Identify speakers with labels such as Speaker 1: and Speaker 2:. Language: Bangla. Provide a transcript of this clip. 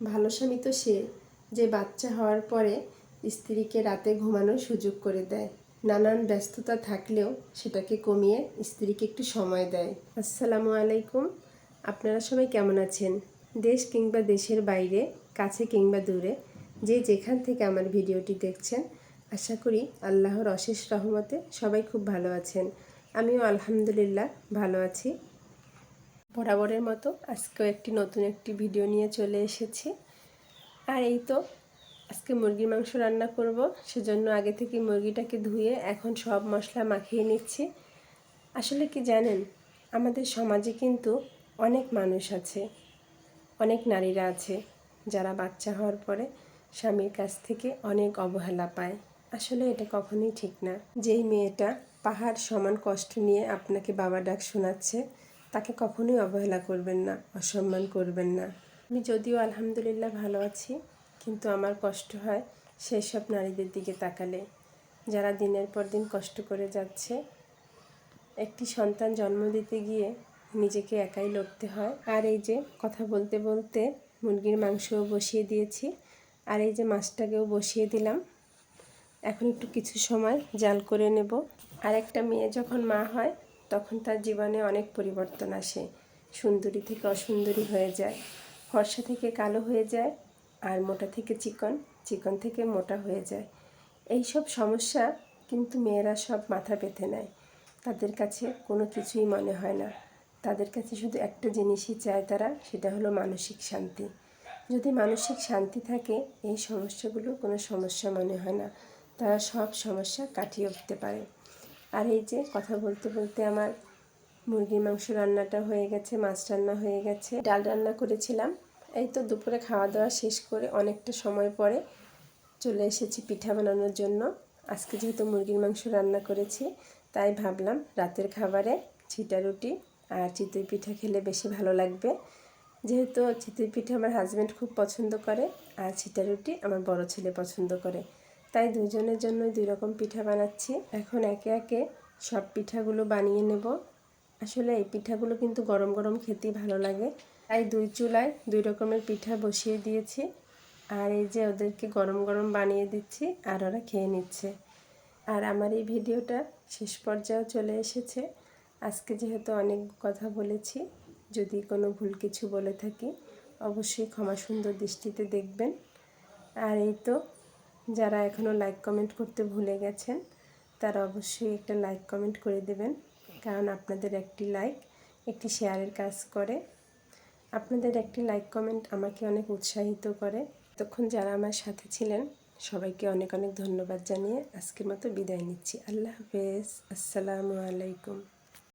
Speaker 1: ভালো স্বামী তো সে, যে বাচ্চা হওয়ার পরে স্ত্রীকে রাতে ঘুমানোর সুযোগ করে দেয়। নানান ব্যস্ততা থাকলেও সেটাকে কমিয়ে স্ত্রীকে একটু সময় দেয়। আসসালামু আলাইকুম। আপনারা সবাই কেমন আছেন? দেশ কিংবা দেশের বাইরে, কাছে কিংবা দূরে, যে যেখান থেকে আমার ভিডিওটি দেখছেন, আশা করি আল্লাহর অশেষ রহমতে সবাই খুব ভালো আছেন। আমিও আলহামদুলিল্লাহ ভালো আছি। বরাবরের মতো আজকেও একটি নতুন একটি ভিডিও নিয়ে চলে এসেছি। আর এই তো আজকে মুরগির মাংস রান্না করব, সেজন্য আগে থেকে মুরগিটাকে ধুয়ে এখন সব মশলা মাখিয়ে নিচ্ছি। আসলে কি জানেন, আমাদের সমাজে কিন্তু অনেক মানুষ আছে, অনেক নারীরা আছে যারা বাচ্চা হওয়ার পরে স্বামীর কাছ থেকে অনেক অবহেলা পায়। আসলে এটা কখনোই ঠিক না। যেই মেয়েটা পাহাড় সমান কষ্ট নিয়ে আপনাকে বাবা ডাক শোনাচ্ছে তাকে কখনোই অবহেলা করবেন না, অসম্মান করবেন না। আমি যদিও আলহামদুলিল্লাহ ভালো আছি, কিন্তু আমার কষ্ট হয় সেই সব নারীদের দিকে তাকালে। যারা দিনের পর দিন কষ্ট করে যাচ্ছে, একটি সন্তান জন্ম দিতে গিয়ে নিজেকে একাই লড়তে হয়। আর এই যে কথা বলতে বলতে মুরগির মাংসও বসিয়ে দিয়েছি, আর এই যে মাছটাকেও বসিয়ে দিলাম। এখন একটু কিছু সময় জাল করে নেব। আর একটা মেয়ে যখন মা হয় তখন তার জীবনে অনেক পরিবর্তন আসে। সুন্দরী থেকে অসুন্দরী হয়ে যায়। ফর্সা থেকে কালো হয়ে যায় আর মোটা থেকে চিকন চিকন থেকে মোটা হয়ে যায়। এই সব সমস্যা কিন্তু মেয়েরা সব মাথা পেতে নেয়। তাদের কাছে কোনো কিছুই মনে হয় না। তাদের কাছে শুধু একটা জিনিসই চায় তারা, সেটা হলো মানসিক শান্তি। যদি মানসিক শান্তি থাকে, এই সমস্যাগুলো কোনো সমস্যা মনে হয় না। তারা সব সমস্যা কাটিয়ে উঠতে পারে। আর এই যে কথা বলতে বলতে আমার মুরগির মাংস রান্নাটা হয়ে গেছে, মাছ রান্না হয়ে গেছে, ডাল রান্না করেছিলাম। এই তো দুপুরে খাওয়া দাওয়া শেষ করে অনেকটা সময় পরে চলে এসেছি পিঠা বানানোর জন্য। আজকে যেহেতু মুরগির মাংস রান্না করেছি, তাই ভাবলাম রাতের খাবারে ছিটা রুটি আর চিতই পিঠা খেলে বেশি ভালো লাগবে। যেহেতু চিতই পিঠা আমার হাজব্যান্ড খুব পছন্দ করে আর ছিটা রুটি আমার বড় ছেলে পছন্দ করে। তাই দুজনের জন্য দুই রকম পিঠা বানাচ্ছি। এখন একে একে সব পিঠাগুলো বানিয়ে নেব। আসলে এই পিঠাগুলো কিন্তু গরম গরম খেতেই ভালো লাগে। তাই দুই চুলায় দুই রকমের পিঠা বসিয়ে দিয়েছি। আর এই যে ওদেরকে গরম গরম বানিয়ে দিচ্ছি আর ওরা খেয়ে নিচ্ছে। আর আমার এই ভিডিওটা শেষ পর্যায়েও চলে এসেছে। আজকে যেহেতু অনেক কথা বলেছি, যদি কোনো ভুল কিছু বলে থাকি, অবশ্যই ক্ষমা সুন্দর দৃষ্টিতে দেখবেন। আর এই তো যারা এখনও লাইক কমেন্ট করতে ভুলে গেছেন, তারা অবশ্যই একটা লাইক কমেন্ট করে দেবেন। কারণ আপনাদের একটি লাইক একটি শেয়ারের কাজ করে। আপনাদের একটি লাইক কমেন্ট আমাকে অনেক উৎসাহিত করে। তখন যারা আমার সাথে ছিলেন, সবাইকে অনেক অনেক ধন্যবাদ জানিয়ে আজকের মতো বিদায় নিচ্ছি। আল্লাহ হাফেজ। আসসালামু আলাইকুম।